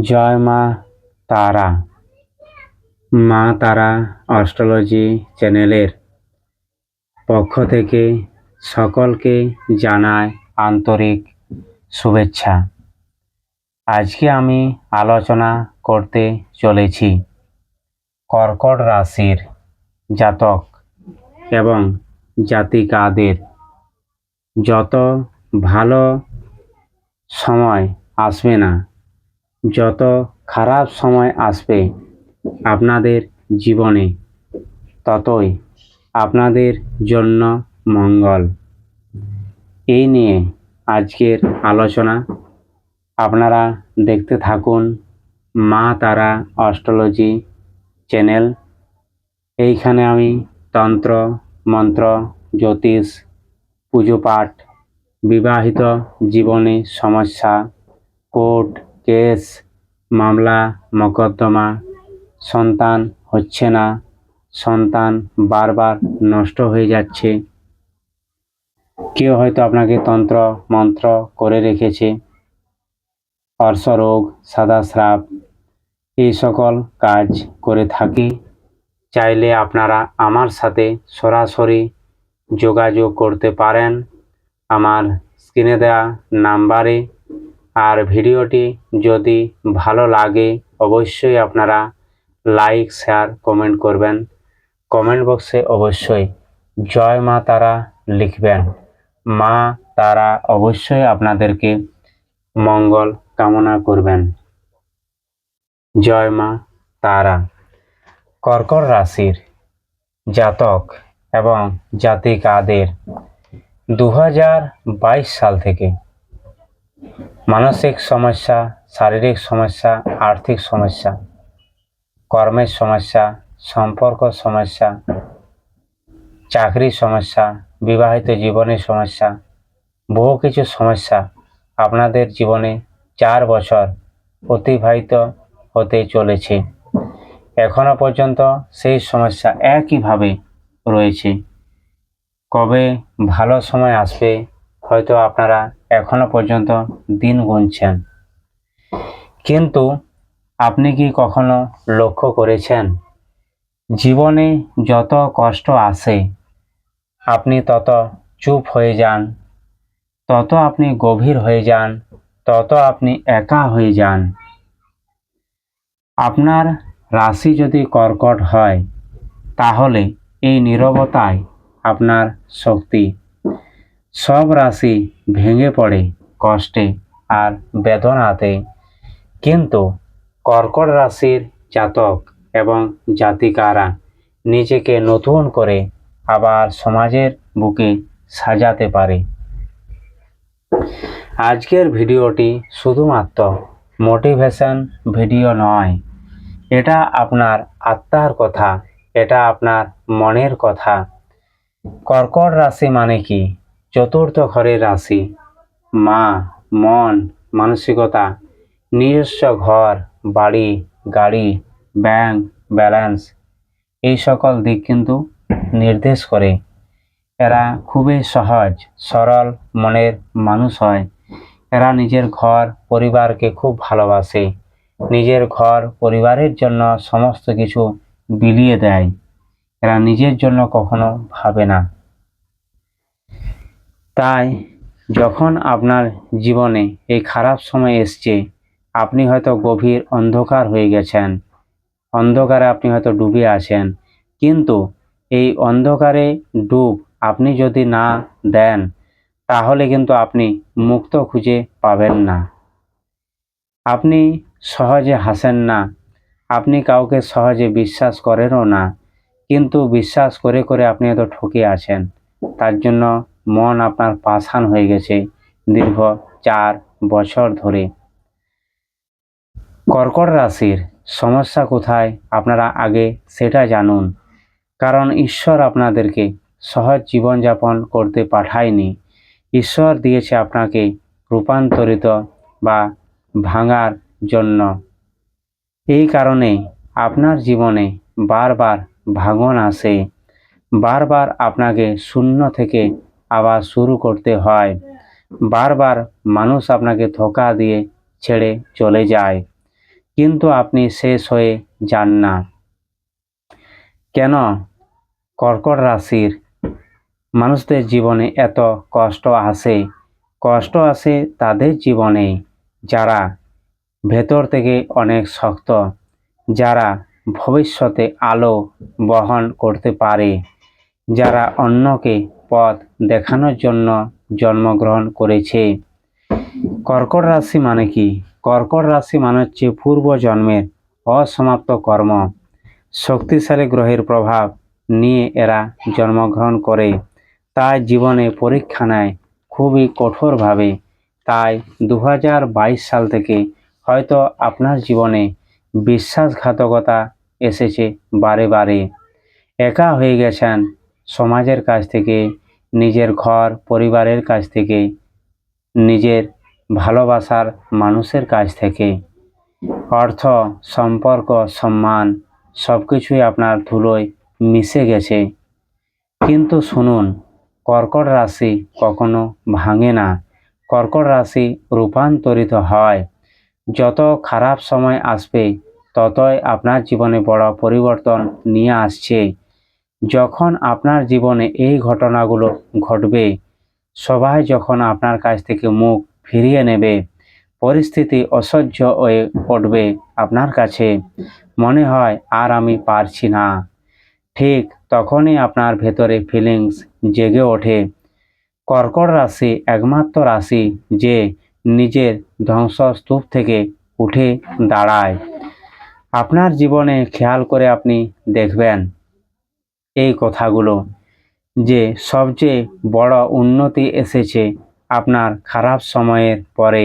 জয় মা তারা। মা তারা অস্ট্রোলজি চ্যানেলের পক্ষ থেকে সকলকে জানায় আন্তরিক শুভেচ্ছা। আজকে আমি আলোচনা করতে চলেছি কর্কট রাশির জাতক এবং জাতিকাদের। যত ভালো সময় আসবে না যত খারাপ সময় আসবে আপনাদের জীবনে, ততই আপনাদের জন্য মঙ্গল। এই নিয়ে আজকের আলোচনা। আপনারা দেখতে থাকুন মা তারা অস্ট্রোলজি চ্যানেল। এইখানে আমি তন্ত্র, মন্ত্র, জ্যোতিষ, পুজো পাঠ, বিবাহিত জীবনে সমস্যা, কোর্ট কেস, মামলা, মকদ্দমা, সন্তান হচ্ছে না। সন্তান বারবার নষ্ট হয়ে যাচ্ছে। কেউ হয়তো আপনাকে তন্ত্র, মন্ত্র করে রেখেছে। অর্শরোগ সাদা স্রাব এই সকল কাজ করে থাকি। চাইলে আপনারা আমার সাথে সরাসরি যোগাযোগ করতে পারেন। আমার স্ক্রিনে দেওয়া নাম্বারে আর ভিডিওটি যদি ভালো লাগে, অবশ্যই আপনারা লাইক, শেয়ার, কমেন্ট করবেন। কমেন্ট বক্সে অবশ্যই জয় মা তারা লিখবেন। মা তারা অবশ্যই আপনাদেরকে মঙ্গল কামনা করবেন। জয় মা তারা। কর্কর রাশির জাতক এবং জাতিকাদের দু হাজার বাইশ সাল থেকে মানসিক সমস্যা, শারীরিক সমস্যা, আর্থিক সমস্যা, কর্মের সমস্যা, সম্পর্ক সমস্যা চাকরির সমস্যা, বিবাহিত জীবনের সমস্যা, বহু কিছু সমস্যা আপনাদের জীবনে চার বছর অতিবাহিত হতে চলেছে। এখনও পর্যন্ত সেই সমস্যা একইভাবে রয়েছে। কবে ভালো সময় আসবে, হয়তো আপনারা এখনও পর্যন্ত দিন গুনছেন। কিন্তু আপনি কি কখনো লক্ষ্য করেছেন? জীবনে যত কষ্ট আসে আপনি তত চুপ হয়ে যান, তত আপনি গভীর হয়ে যান, তত আপনি একা হয়ে যান। আপনার রাশি যদি কর্কট হয়, তাহলে এই নীরবতায় আপনার শক্তি। সব রাশি ভেঙে পড়ে কষ্টে আর বেদনাতে। কিন্তু কর্কট রাশির জাতক এবং জাতিকারা নিজেকে নতুন করে আবার সমাজের বুকে সাজাতে পারে। আজকের ভিডিওটি শুধুমাত্র মোটিভেশন ভিডিও নয়, এটা আপনার আত্মার কথা, এটা আপনার মনের কথা। কর্কট রাশি মানে কি? চতুর্থ ঘরের রাশি। মা, মন, মানসিকতা, নিজস্ব ঘর, বাড়ি, গাড়ি, ব্যাংক, ব্যালেন্স, এই সকল দিক কিন্তু নির্দেশ করে। এরা খুবই সহজ, সরল মনের মানুষ হয়। এরা নিজের ঘর, পরিবারকে খুব ভালোবাসে। নিজের ঘর, পরিবারের জন্য সমস্ত কিছু বিলিয়ে দেয়। এরা নিজের জন্য কখনো ভাবে না। তাই যখন আপনার জীবনে এই খারাপ সময় এসছে, আপনি হয়তো গভীর অন্ধকার হয়ে গেছেন। অন্ধকারে আপনি হয়তো ডুবে আছেন। কিন্তু এই অন্ধকারে ডুব আপনি যদি না দেন, তাহলে কিন্তু আপনি মুক্ত খুঁজে পাবেন না। আপনি সহজে হাসেন না। আপনি কাউকে সহজে বিশ্বাস করেনও না। কিন্তু বিশ্বাস করে করে আপনি এত ঠকে আছেন। তার জন্য মন আপনার পাষাণ হয়ে গেছে দীর্ঘ চার বছর ধরে। কর্কট রাশির সমস্যা কোথায় আপনারা আগে সেটা জানুন। কারণ ঈশ্বর আপনাদেরকে সহজ জীবনযাপন করতে পাঠায়নি। ঈশ্বর দিয়েছে আপনাকে রূপান্তরিত বা ভাঙার জন্য। এই কারণে আপনার জীবনে বারবার ভাঙন আসে। বারবার আপনাকে শূন্য থেকে আবার শুরু করতে হয়। বারবার মানুষ আপনাকে ধোকা দিয়ে ছেড়ে চলে যায়। কিন্তু আপনি শেষ হয়ে যান না। কেন? কর্কট রাশির মানুষদের জীবনে এত কষ্ট আসে। কষ্ট আসে তাদের জীবনে, যারা ভেতর থেকে অনেক শক্ত, যারা ভবিষ্যতে আলো বহন করতে পারে, যারা অন্যকে পথ দেখানোর জন্য জন্মগ্রহণ করেছে। কর্কট রাশি মানে কি? কর্কট রাশি মানে হচ্ছে পূর্বজন্মের অসমাপ্ত কর্ম। শক্তিশালী গ্রহের প্রভাব নিয়ে এরা জন্মগ্রহণ করে। তাই জীবনে পরীক্ষা নেয় খুবই কঠোরভাবে। তাই দু হাজার বাইশ সাল থেকে হয়তো আপনার জীবনে বিশ্বাসঘাতকতা এসেছে বারে বারে। একা হয়ে গেছেন সমাজের কাছ থেকে নিজের ঘর পরিবারের কাছ থেকে নিজের ভালোবাসার মানুষের কাছ থেকে অর্থ, সম্পর্ক, সম্মান সব কিছুই আপনার ধুলোয় মিশে গেছে। কিন্তু শুনুন, কর্কট রাশি কখনো ভাঙে না। কর্কট রাশি রূপান্তরিত হয়। যত খারাপ সময় আসবে, ততই আপনার জীবনে বড় পরিবর্তন নিয়ে আসছে। যখন আপনার জীবনে এই ঘটনাগুলো ঘটবে, সবাই যখন আপনার কাছ থেকে মুখ ফিরিয়ে নেবে, পরিস্থিতি অসহ্য হয়ে পড়বে আপনার কাছে। মনে হয়, আর আমি পারছি না। ঠিক তখনই আপনার ভেতরে ফিলিংস জেগে ওঠে। কর্কট রাশি একমাত্র রাশি যে নিজের ধ্বংসস্তূপ থেকে উঠে দাঁড়ায়। আপনার জীবনে খেয়াল করে আপনি দেখবেন এই কথাগুলো যে সবচেয়ে বড় উন্নতি এসেছে আপনার খারাপ সময়ের পরে।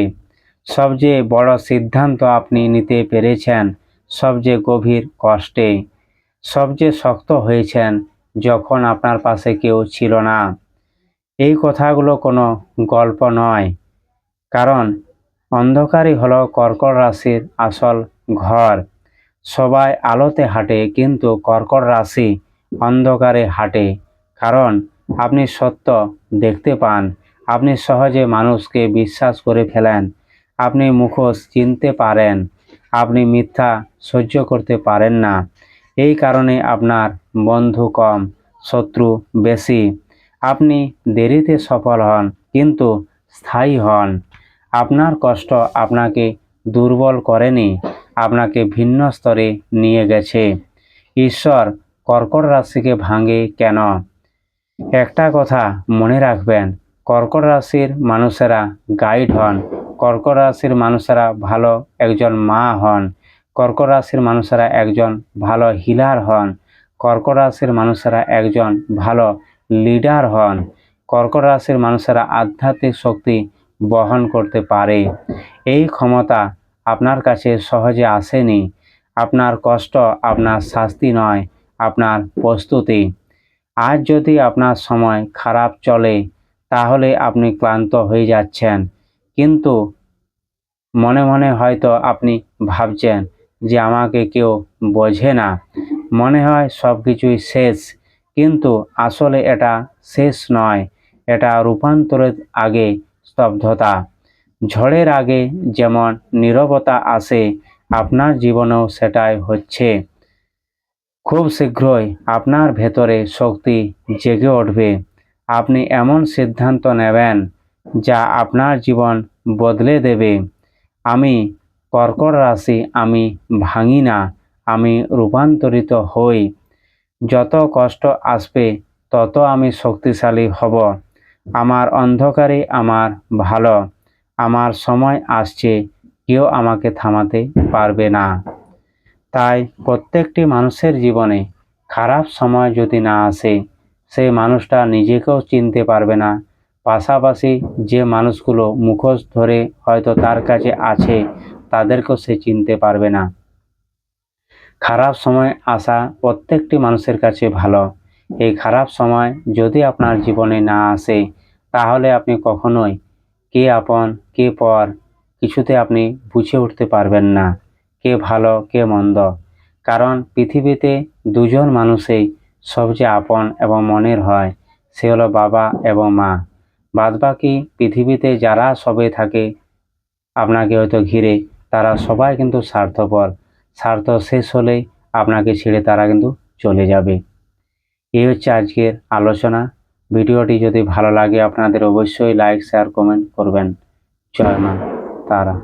সবচেয়ে বড় সিদ্ধান্ত আপনি নিতে পেরেছেন সবচেয়ে গভীর কষ্টে। সবচেয়ে শক্ত হয়েছেন যখন আপনার পাশে কেউ ছিল না। এই কথাগুলো কোনো গল্প নয়। কারণ অন্ধকারই হলো কর্কট রাশির আসল ঘর। সবাই আলোতে হাঁটে কিন্তু কর্কট রাশি অন্ধকারে হাঁটে। কারণ আপনি সত্য দেখতে পান। আপনি সহজে মানুষকে বিশ্বাস করে ফেলেন। আপনি মুখোশ চিনতে পারেন। আপনি মিথ্যা সহ্য করতে পারেন না। এই কারণে আপনার বন্ধু কম, শত্রু বেশি। আপনি দেরিতে সফল হন, কিন্তু স্থায়ী হন। আপনার কষ্ট আপনাকে দুর্বল করেনি। আপনাকে ভিন্ন স্তরে নিয়ে গেছে। ঈশ্বর কর্কট রাশিকে ভাঙে কেন? একটা কথা মনে রাখবেন, কর্কট রাশির মানুষেরা গাইড হন। কর্কট রাশির মানুষেরা ভালো একজন মা হন। কর্কট রাশির মানুষেরা একজন ভালো হিলার হন। কর্কট রাশির মানুষেরা একজন ভালো লিডার হন। কর্কট রাশির মানুষেরা আধ্যাত্মিক শক্তি বহন করতে পারে। এই ক্ষমতা আপনার কাছে সহজে আসেনি। আপনার কষ্ট, আপনার শাস্তি নয়। আপনার প্রস্তুতি। আজ যদি আপনার সময় খারাপ চলে, তাহলে আপনি ক্লান্ত হয়ে যাচ্ছেন। কিন্তু মনে মনে হয়তো আপনি ভাবছেন যে আমাকে কেউ বোঝে না। মনে হয় সব কিছুই শেষ। কিন্তু আসলে এটা শেষ নয়। এটা রূপান্তরের আগে স্তব্ধতা। ঝড়ের আগে যেমন নীরবতা আসে, আপনার জীবনেও সেটাই হচ্ছে। খুব শীঘ্রই আপনার ভেতরে শক্তি জেগে উঠবে। আপনি এমন সিদ্ধান্ত নেবেন যা আপনার জীবন বদলে দেবে। আমি কর্কট রাশি, আমি ভাঙি না আমি রূপান্তরিত হই। যত কষ্ট আসবে, তত আমি শক্তিশালী হব। আমার অন্ধকারে আমার ভালো। আমার সময় আসছে, কেউ আমাকে থামাতে পারবে না। তাই প্রত্যেকটি মানুষের জীবনে খারাপ সময় যদি না আসে, সেই মানুষটা নিজেকেও চিনতে পারবে না। পাশাপাশি যে মানুষগুলো মুখোশ ধরে হয়তো তার কাছে আছে, তাদেরকেও সে চিনতে পারবে না। খারাপ সময় আসা প্রত্যেকটি মানুষের কাছে ভালো। এই খারাপ সময় যদি আপনার জীবনে না আসে, তাহলে আপনি কখনোই কে আপন, কে পর কিছুতে আপনি বুঝে উঠতে পারবেন না। কে ভালো, কে মন্দ। কারণ পৃথিবীতে দুজন মানুষই সবচেয়ে আপন এবং মনের হয়, সে হলো বাবা এবং মা। বাদবাকি পৃথিবীতে যারা সবে থাকে, আপনাকে হয়তো ঘিরে, তারা সবাই কিন্তু স্বার্থপর। স্বার্থ শেষ হলে আপনাকে ছেড়ে তারা কিন্তু চলে যাবে। এই হচ্ছে আজকের আলোচনা। ভিডিওটি যদি ভালো লাগে আপনাদের অবশ্যই লাইক, শেয়ার, কমেন্ট করবেন। জয় মা তারা।